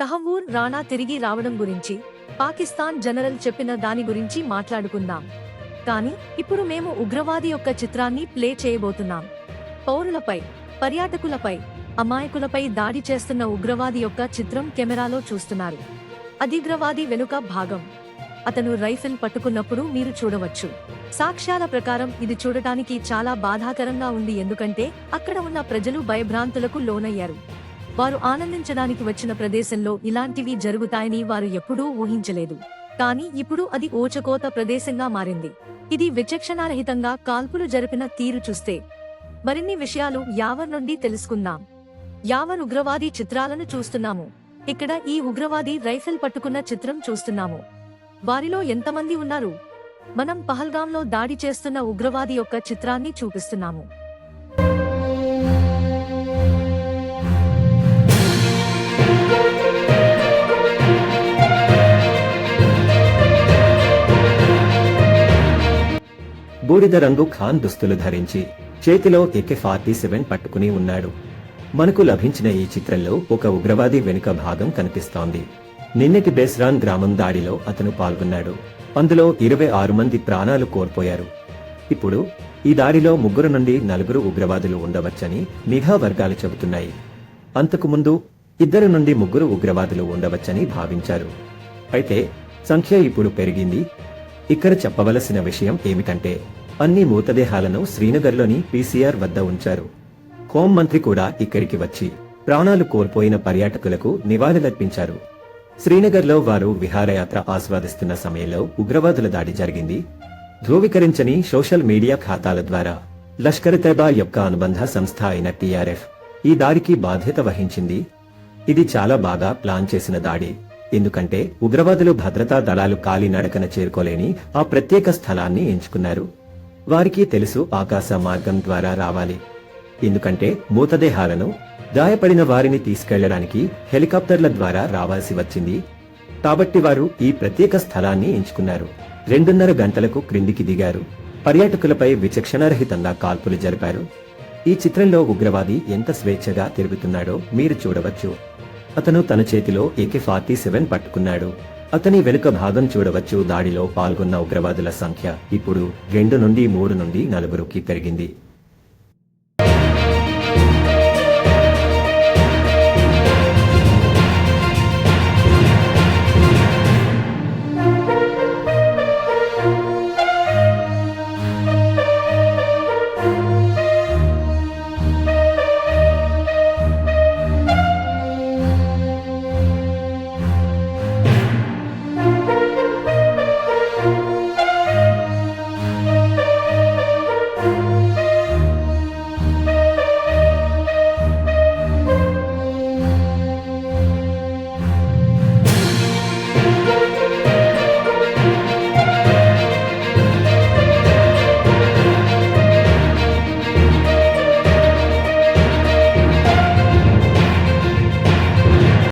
తహవూర్ రాణా తిరిగి రావడం గురించి పాకిస్తాన్ జనరల్ చెప్పిన దాని గురించి మాట్లాడుకుందాం. కానీ ఇప్పుడు మేము ఉగ్రవాది యొక్క చిత్రాన్ని ప్లే చేయబోతున్నాం. పౌరులపై పర్యాటకులపై అమాయకులపై దాడి చేస్తున్న ఉగ్రవాది యొక్క చిత్రం కెమెరాలో చూస్తున్నారు. అదిగ్రవాది వెనుక భాగం. అతను రైఫిల్ పట్టుకున్నప్పుడు మీరు చూడవచ్చు. సాక్ష్యాల ప్రకారం ఇది చూడటానికి చాలా బాధాకరంగా ఉంది ఎందుకంటే అక్కడ ఉన్న ప్రజలు భయభ్రాంతులకు లోనయ్యారు. వారు ఆనందించడానికి వచ్చిన ప్రదేశంలో ఇలాంటివి జరుగుతాయని వారు ఎప్పుడూ ఊహించలేదు. కానీ ఇప్పుడు అది ఓచకోత ప్రదేశంగా మారింది. ఇది విచక్షణారహితంగా కాల్పులు జరిపిన తీరు చూస్తే మరిన్ని విషయాలు యావర్ నుండి తెలుసుకుందాం. యావర్ ఉగ్రవాది చిత్రాలను చూస్తున్నాము. ఇక్కడ ఈ ఉగ్రవాది రైఫిల్ పట్టుకున్న చిత్రం చూస్తున్నాము. వారిలో ఎంతమంది ఉన్నారు? మనం పహల్గాంలో దాడి చేస్తున్న ఉగ్రవాది యొక్క చిత్రాన్ని చూపిస్తున్నాము. బూడిద రంగు ఖాన్ దుస్తులు ధరించి చేతిలో ఎకే ఫార్టీ సెవెన్ పట్టుకుని ఉన్నాడు. మనకు లభించిన ఈ చిత్రంలో ఒక ఉగ్రవాది వెనుక భాగం కనిపిస్తోంది. నిన్నటి బేస్రాన్ గ్రామం దాడిలో అతను పాల్గొన్నాడు. అందులో ఇరవై ఆరు మంది ప్రాణాలు కోల్పోయారు. ఇప్పుడు ఈ దాడిలో ముగ్గురు నుండి నలుగురు ఉగ్రవాదులు ఉండవచ్చని నిఘా వర్గాలు చెబుతున్నాయి. అంతకుముందు ఇద్దరు నుండి ముగ్గురు ఉగ్రవాదులు ఉండవచ్చని భావించారు. అయితే సంఖ్య ఇప్పుడు పెరిగింది. ఇక్కడ చెప్పవలసిన విషయం ఏమిటంటే అన్ని మృతదేహాలను శ్రీనగర్లోని పీసీఆర్ వద్ద ఉంచారు. హోంమంత్రి కూడా ఇక్కడికి వచ్చి ప్రాణాలు కోల్పోయిన పర్యాటకులకు నివాళులర్పించారు. శ్రీనగర్లో వారు విహారయాత్ర ఆస్వాదిస్తున్న సమయంలో ఉగ్రవాదుల దాడి జరిగింది. ధృవీకరించని సోషల్ మీడియా ఖాతాల ద్వారా లష్కర్ తెబా యొక్క అనుబంధ సంస్థ అయిన టీఆర్ఎఫ్ ఈ దాడికి బాధ్యత వహించింది. ఇది చాలా బాగా ప్లాన్ చేసిన దాడి. ఎందుకంటే ఉగ్రవాదులు భద్రతా దళాలు కాలినడకన చేరుకోలేని ఆ ప్రత్యేక స్థలాన్ని ఎంచుకున్నారు. వారికి తెలుసు ఆకాశ మార్గం ద్వారా రావాలి. ఎందుకంటే మూతదేహాలను గాయపడిన వారిని తీసుకెళ్ళడానికి హెలికాప్టర్ల ద్వారా రావాల్సి వచ్చింది. కాబట్టి వారు ఈ ప్రత్యేక స్థలాన్ని ఎంచుకున్నారు. రెండున్నర గంటలకు క్రిందికి దిగారు. పర్యాటకులపై విచక్షణారహితంగా కాల్పులు జరిపారు. ఈ చిత్రంలో ఉగ్రవాది ఎంత స్వేచ్ఛగా తిరుగుతున్నాడో మీరు చూడవచ్చు. అతను తన చేతిలో ఏకే ఫార్టీ సెవెన్ పట్టుకున్నాడు. అతని వెనుక భాగం చూడవచ్చు. దాడిలో పాల్గొన్న ఉగ్రవాదుల సంఖ్య ఇప్పుడు రెండు నుండి మూడు నుండి నలుగురుకి పెరిగింది.